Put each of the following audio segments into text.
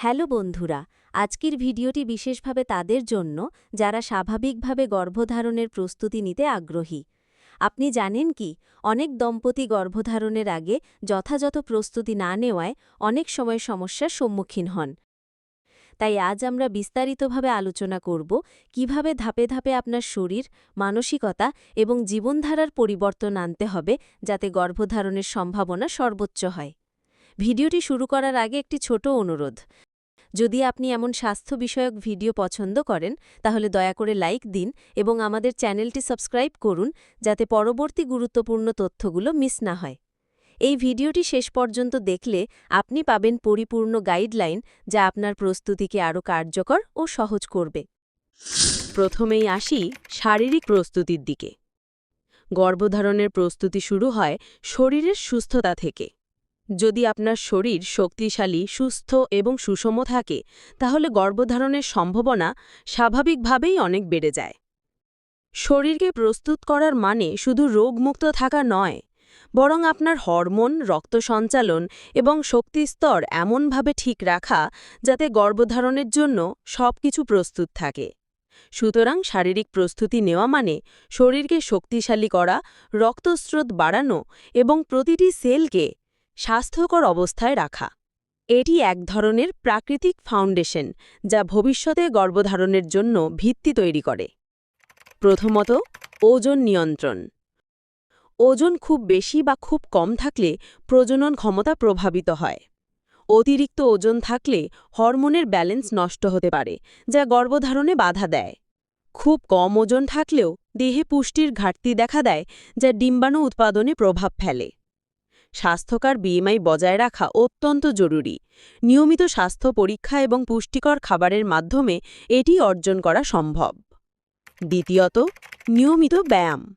Hello বন্ধুরা, আজকের ভিডিওটি বিশেষভাবে তাদের জন্য যারা স্বাভাবিকভাবে গর্ভধারণের প্রস্তুতি নিতে আগ্রহী। আপনি জানেন কি, অনেক দম্পতি গর্ভধারণের আগে যথাযথ প্রস্তুতি না নেওয়ায় অনেক সময় সমস্যার সম্মুখীন হন। তাই আজ আমরা বিস্তারিতভাবে আলোচনা করব কীভাবে ধাপে ধাপে আপনার শরীর, মানসিকতা এবং জীবনধারার পরিবর্তন আনতে হবে যাতে গর্ভধারণের সম্ভাবনা সর্বোচ্চ হয়। ভিডিওটি শুরু করার আগে একটি ছোট অনুরোধ যদি আপনি এমন স্বাস্থ্য বিষয়ক ভিডিও পছন্দ করেন, তাহলে দয়া করে লাইক দিন এবং আমাদের চ্যানেলটি সাবস্ক্রাইব করুন, যাতে পরবর্তী গুরুত্বপূর্ণ তথ্যগুলো মিস না হয়। এই ভিডিওটি শেষ পর্যন্ত দেখলে আপনি পাবেন পরিপূর্ণ গাইডলাইন যা আপনার প্রস্তুতিকে আরও কার্যকর ও সহজ করবে। প্রথমেই আসি শারীরিক প্রস্তুতির দিকে। গর্ভধারণের প্রস্তুতি শুরু হয় শরীরের সুস্থতা থেকে। যদি আপনার শরীর শক্তিশালী, সুস্থ এবং সুষম থাকে, তাহলে গর্ভধারণের সম্ভাবনা স্বাভাবিকভাবেই অনেক বেড়ে যায়। শরীরকে প্রস্তুত করার মানে শুধু রোগমুক্ত থাকা নয়, বরং আপনার হরমোন, রক্ত সঞ্চালন এবং শক্তিস্তর এমনভাবে ঠিক রাখা যাতে গর্ভধারণের জন্য সবকিছু প্রস্তুত থাকে। সুতরাং শারীরিক প্রস্তুতি নেওয়া মানে শরীরকে শক্তিশালী করা, রক্তস্রোত বাড়ানো এবং প্রতিটি সেলকে স্বাস্থ্যকর অবস্থায় রাখা। এটি এক ধরনের প্রাকৃতিক ফাউন্ডেশন যা ভবিষ্যতে গর্ভধারণের জন্য ভিত্তি তৈরি করে। প্রথমত, ওজন নিয়ন্ত্রণ। ওজন খুব বেশি বা খুব কম থাকলে প্রজনন ক্ষমতা প্রভাবিত হয়। অতিরিক্ত ওজন থাকলে হরমোনের ব্যালেন্স নষ্ট হতে পারে, যা গর্ভধারণে বাধা দেয়। খুব কম ওজন থাকলেও দেহে পুষ্টির ঘাটতি দেখা দেয়, যা ডিম্বাণু উৎপাদনে প্রভাব ফেলে। স্বাস্থ্যকর বিএমআই বজায় রাখা অত্যন্ত জরুরি। নিয়মিত স্বাস্থ্য পরীক্ষা এবং পুষ্টিকর খাবারের মাধ্যমে এটি অর্জন করা সম্ভব। দ্বিতীয়ত, নিয়মিত ব্যায়াম।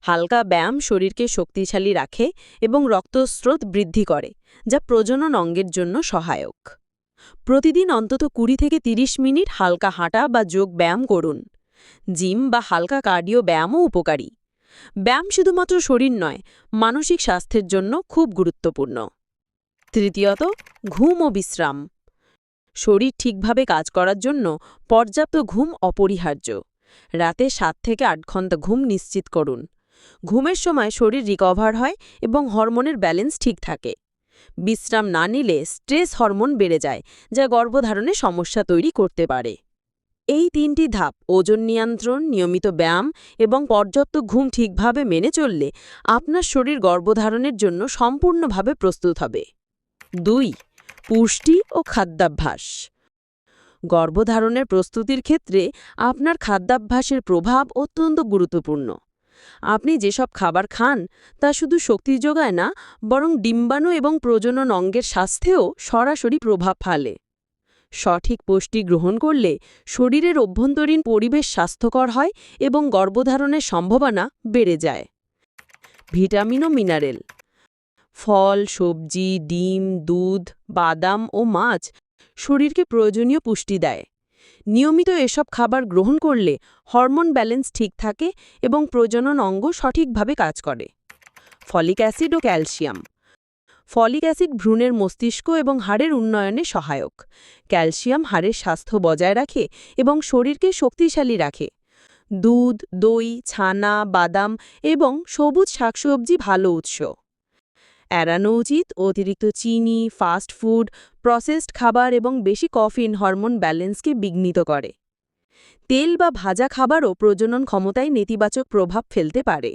হালকা ব্যায়াম শরীরকে শক্তিশালী রাখে এবং রক্তস্রোত বৃদ্ধি করে, যা প্রজনন অঙ্গের জন্য সহায়ক। প্রতিদিন অন্তত কুড়ি থেকে ৩০ মিনিট হালকা হাঁটা বা যোগ ব্যায়াম করুন। জিম বা হালকা কার্ডিও ব্যায়ামও উপকারী। ব্যায়াম শুধুমাত্র শরীর নয়, মানসিক স্বাস্থ্যের জন্য খুব গুরুত্বপূর্ণ। তৃতীয়ত, ঘুম ও বিশ্রাম। শরীর ঠিকভাবে কাজ করার জন্য পর্যাপ্ত ঘুম অপরিহার্য। রাতে সাত থেকে আট ঘণ্টা ঘুম নিশ্চিত করুন। ঘুমের সময় শরীর রিকভার হয় এবং হরমোনের ব্যালেন্স ঠিক থাকে। বিশ্রাম না নিলে স্ট্রেস হরমোন বেড়ে যায়, যা গর্ভধারণে সমস্যা তৈরি করতে পারে। এই তিনটি ধাপ, ওজন নিয়ন্ত্রণ, নিয়মিত ব্যায়াম এবং পর্যাপ্ত ঘুম ঠিকভাবে মেনে চললে আপনার শরীর গর্ভধারণের জন্য সম্পূর্ণভাবে প্রস্তুত হবে। দুই, পুষ্টি ও খাদ্যাভ্যাস। গর্ভধারণের প্রস্তুতির ক্ষেত্রে আপনার খাদ্যাভ্যাসের প্রভাব অত্যন্ত গুরুত্বপূর্ণ। আপনি যেসব খাবার খান, তা শুধু শক্তি যোগায় না, বরং ডিম্বাণু এবং প্রজনন অঙ্গের স্বাস্থ্যেও সরাসরি প্রভাব ফেলে। সঠিক পুষ্টি গ্রহণ করলে শরীরের অভ্যন্তরীণ পরিবেশ স্বাস্থ্যকর হয় এবং গর্ভধারণের সম্ভাবনা বেড়ে যায়। ভিটামিন ও মিনারেল ফল, সবজি, ডিম, দুধ, বাদাম ও মাছ শরীরকে প্রয়োজনীয় পুষ্টি দেয়। নিয়মিত এসব খাবার গ্রহণ করলে হরমোন ব্যালেন্স ঠিক থাকে এবং প্রজনন অঙ্গ সঠিকভাবে কাজ করে। ফলিক অ্যাসিড ও ক্যালসিয়াম ফলিক অ্যাসিড ভ্রূণের মস্তিষ্ক এবং হাড়ের উন্নয়নে সহায়ক। ক্যালসিয়াম হাড়ের স্বাস্থ্য বজায় রাখে এবং শরীরকে শক্তিশালী রাখে। দুধ, দই, ছানা, বাদাম এবং সবুজ শাকসবজি ভালো উৎস। এড়ানো উচিত অতিরিক্ত চিনি, ফাস্ট ফুড, প্রসেসড খাবার এবং বেশি কফিন হরমোন ব্যালেন্সকে বিঘ্নিত করে। তেল বা ভাজা খাবারও প্রজনন ক্ষমতায় নেতিবাচক প্রভাব ফেলতে পারে।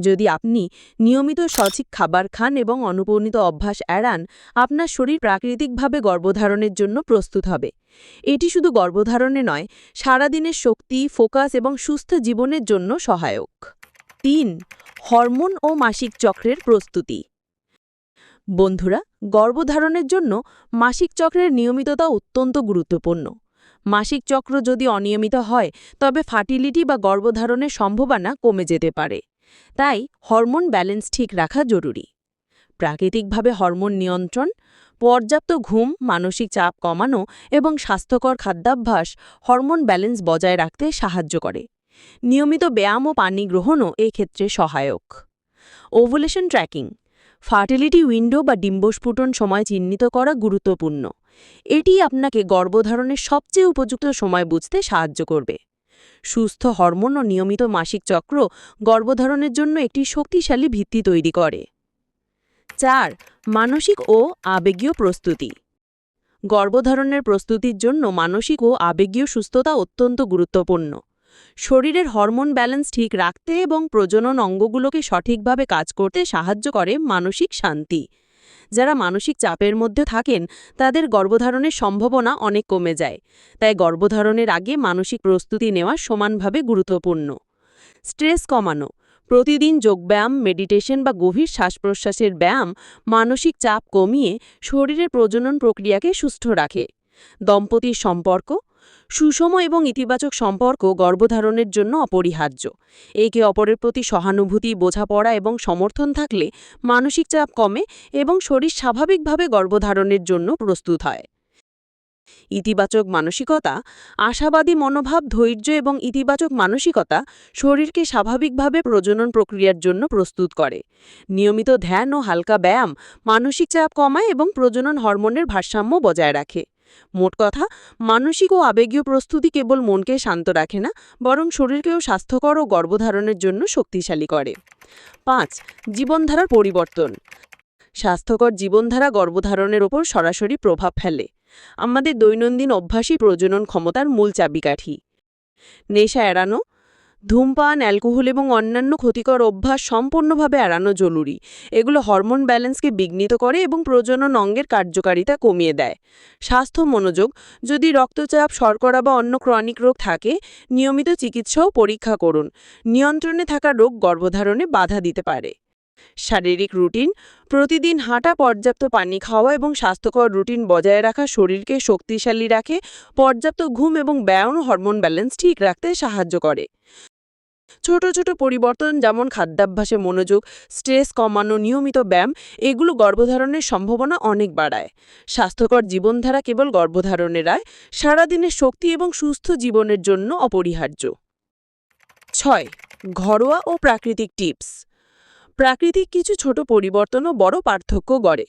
যদি আপনি নিয়মিত সঠিক খাবার খান এবং অনুপনীত অভ্যাস এড়ান, আপনার শরীর প্রাকৃতিকভাবে গর্ভধারণের জন্য প্রস্তুত হবে। এটি শুধু গর্ভধারণে নয়, সারাদিনের শক্তি, ফোকাস এবং সুস্থ জীবনের জন্য সহায়ক। তিন, হরমোন ও মাসিক চক্রের প্রস্তুতি। বন্ধুরা, গর্ভধারণের জন্য মাসিক চক্রের নিয়মিততা অত্যন্ত গুরুত্বপূর্ণ। মাসিক চক্র যদি অনিয়মিত হয়, তবে ফার্টিলিটি বা গর্ভধারণের সম্ভাবনা কমে যেতে পারে। তাই হরমোন ব্যালেন্স ঠিক রাখা জরুরি। প্রাকৃতিকভাবে হরমোন নিয়ন্ত্রণ, পর্যাপ্ত ঘুম, মানসিক চাপ কমানো এবং স্বাস্থ্যকর খাদ্যাভ্যাস হরমোন ব্যালেন্স বজায় রাখতে সাহায্য করে। নিয়মিত ব্যায়াম ও পানি গ্রহণও এক্ষেত্রে সহায়ক। ওভুলেশন ট্র্যাকিং, ফার্টিলিটি উইন্ডো বা ডিম্বস্ফুটন সময় চিহ্নিত করা গুরুত্বপূর্ণ। এটি আপনাকে গর্ভধারণের সবচেয়ে উপযুক্ত সময় বুঝতে সাহায্য করবে। সুস্থ হরমোন ও নিয়মিত মাসিক চক্র গর্ভধারণের জন্য একটি শক্তিশালী ভিত্তি তৈরি করে। চার, মানসিক ও আবেগীয় প্রস্তুতি। গর্ভধারণের প্রস্তুতির জন্য মানসিক ও আবেগীয় সুস্থতা অত্যন্ত গুরুত্বপূর্ণ। শরীরের হরমোন ব্যালেন্স ঠিক রাখতে এবং প্রজনন অঙ্গগুলোকে সঠিকভাবে কাজ করতে সাহায্য করে মানসিক শান্তি। যারা মানসিক চাপের মধ্যে থাকেন, তাদের গর্ভধারণের সম্ভাবনা অনেক কমে যায়। তাই গর্ভধারণের আগে মানসিক প্রস্তুতি নেওয়া সমানভাবে গুরুত্বপূর্ণ। স্ট্রেস কমানো। প্রতিদিন যোগব্যায়াম, মেডিটেশন বা গভীর শ্বাস প্রশ্বাসের ব্যায়াম মানসিক চাপ কমিয়ে শরীরের প্রজনন প্রক্রিয়াকে সুস্থ রাখে। দম্পতির সম্পর্ক সুষম এবং ইতিবাচক সম্পর্ক গর্ভধারণের জন্য অপরিহার্য। একে অপরের প্রতি সহানুভূতি, বোঝাপড়া এবং সমর্থন থাকলে মানসিক চাপ কমে এবং শরীর স্বাভাবিকভাবে গর্ভধারণের জন্য প্রস্তুত হয়। ইতিবাচক মানসিকতা, আশাবাদী মনোভাব, ধৈর্য এবং ইতিবাচক মানসিকতা শরীরকে স্বাভাবিকভাবে প্রজনন প্রক্রিয়ার জন্য প্রস্তুত করে। নিয়মিত ধ্যান ও হালকা ব্যায়াম মানসিক চাপ কমায় এবং প্রজনন হরমোনের ভারসাম্য বজায় রাখে। মোট কথা, মানসিক ও আবেগীয় প্রস্তুতি কেবল মনকে শান্ত রাখে না, বরং শরীরকেও স্বাস্থ্যকর ও গর্ভধারণের জন্য শক্তিশালী করে। পাঁচ, জীবনধারার পরিবর্তন। স্বাস্থ্যকর জীবনধারা গর্ভধারণের ওপর সরাসরি প্রভাব ফেলে। আমাদের দৈনন্দিন অভ্যাসই প্রজনন ক্ষমতার মূল চাবিকাঠি। নেশা এড়ানো ধূমপান, অ্যালকোহল এবং অন্যান্য ক্ষতিকর অভ্যাস সম্পূর্ণভাবে এড়ানো জরুরি। এগুলো হরমোন ব্যালেন্সকে বিঘ্নিত করে এবং প্রজনন অঙ্গের কার্যকারিতা কমিয়ে দেয়। স্বাস্থ্য মনোযোগ, যদি রক্তচাপ, শর্করা বা অন্য ক্রনিক রোগ থাকে, নিয়মিত চিকিৎসাও পরীক্ষা করুন। নিয়ন্ত্রণে থাকা রোগ গর্ভধারণে বাধা দিতে পারে। শারীরিক রুটিন, প্রতিদিন হাঁটা, পর্যাপ্ত পানি খাওয়া এবং স্বাস্থ্যকর রুটিন বজায় রাখা শরীরকে শক্তিশালী রাখে। পর্যাপ্ত ঘুম এবং ব্যায়াম হরমোন ব্যালেন্স ঠিক রাখতে সাহায্য করে। ছোট ছোট পরিবর্তন যেমন খাদ্যাভ্যাসে মনোযোগ, স্ট্রেস কমানো, নিয়মিত ব্যায়াম, এগুলো গর্ভধারণের সম্ভাবনা অনেক বাড়ায়। স্বাস্থ্যকর জীবনধারা কেবল গর্ভধারণের আয়, সারাদিনের শক্তি এবং সুস্থ জীবনের জন্য অপরিহার্য। ছয়, ঘরোয়া ও প্রাকৃতিক টিপস। প্রাকৃতিক কিছু ছোট পরিবর্তনও বড় পার্থক্য গড়ে।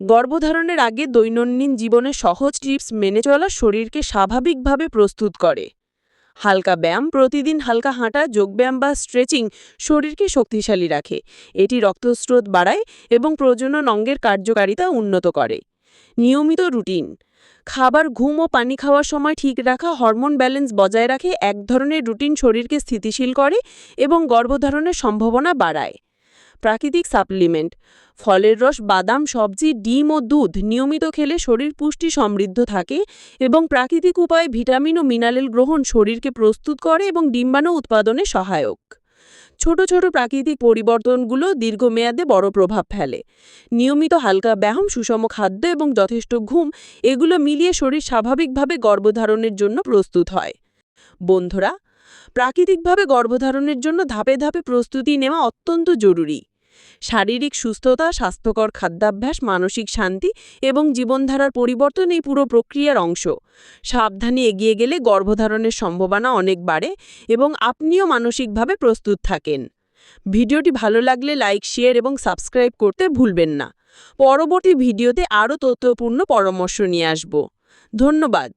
গর্ভধারণের আগে দৈনন্দিন জীবনে সহজ টিপস মেনে চলা শরীরকে স্বাভাবিকভাবে প্রস্তুত করে। হালকা ব্যায়াম, প্রতিদিন হালকা হাঁটা, যোগব্যায়াম বা স্ট্রেচিং শরীরকে শক্তিশালী রাখে। এটি রক্তস্রোত বাড়ায় এবং প্রজনন অঙ্গের কার্যকারিতা উন্নত করে। নিয়মিত রুটিন। খাবার, ঘুম ও পানি খাওয়ার সময় ঠিক রাখা, হরমোন ব্যালেন্স বজায় রাখে, এক ধরনের রুটিন শরীরকে স্থিতিশীল করে এবং গর্ভধারণের সম্ভাবনা বাড়ায়। প্রাকৃতিক সাপ্লিমেন্ট। ফলের রস, বাদাম, সবজি, ডিম ও দুধ নিয়মিত খেলে শরীর পুষ্টি সমৃদ্ধ থাকে এবং প্রাকৃতিক উপায়ে ভিটামিন ও মিনারেল গ্রহণ শরীরকে প্রস্তুত করে এবং ডিম্বাণু উৎপাদনে সহায়ক। ছোট ছোট প্রাকৃতিক পরিবর্তনগুলো দীর্ঘমেয়াদে বড় প্রভাব ফেলে। নিয়মিত হালকা ব্যায়াম, সুষম খাদ্য এবং যথেষ্ট ঘুম, এগুলো মিলিয়ে শরীর স্বাভাবিকভাবে গর্ভধারণের জন্য প্রস্তুত হয়। বন্ধুরা, প্রাকৃতিকভাবে গর্ভধারণের জন্য ধাপে ধাপে প্রস্তুতি নেওয়া অত্যন্ত জরুরি। শারীরিক সুস্থতা, স্বাস্থ্যকর খাদ্যাভ্যাস, মানসিক শান্তি এবং জীবনধারার পরিবর্তন এই পুরো প্রক্রিয়ার অংশ। সাবধানে এগিয়ে গেলে গর্ভধারণের সম্ভাবনা অনেক বাড়ে এবং আপনিও মানসিকভাবে প্রস্তুত থাকেন। ভিডিওটি ভালো লাগলে লাইক, শেয়ার এবং সাবস্ক্রাইব করতে ভুলবেন না। পরবর্তী ভিডিওতে আরও তথ্যপূর্ণ পরামর্শ নিয়ে আসব। ধন্যবাদ।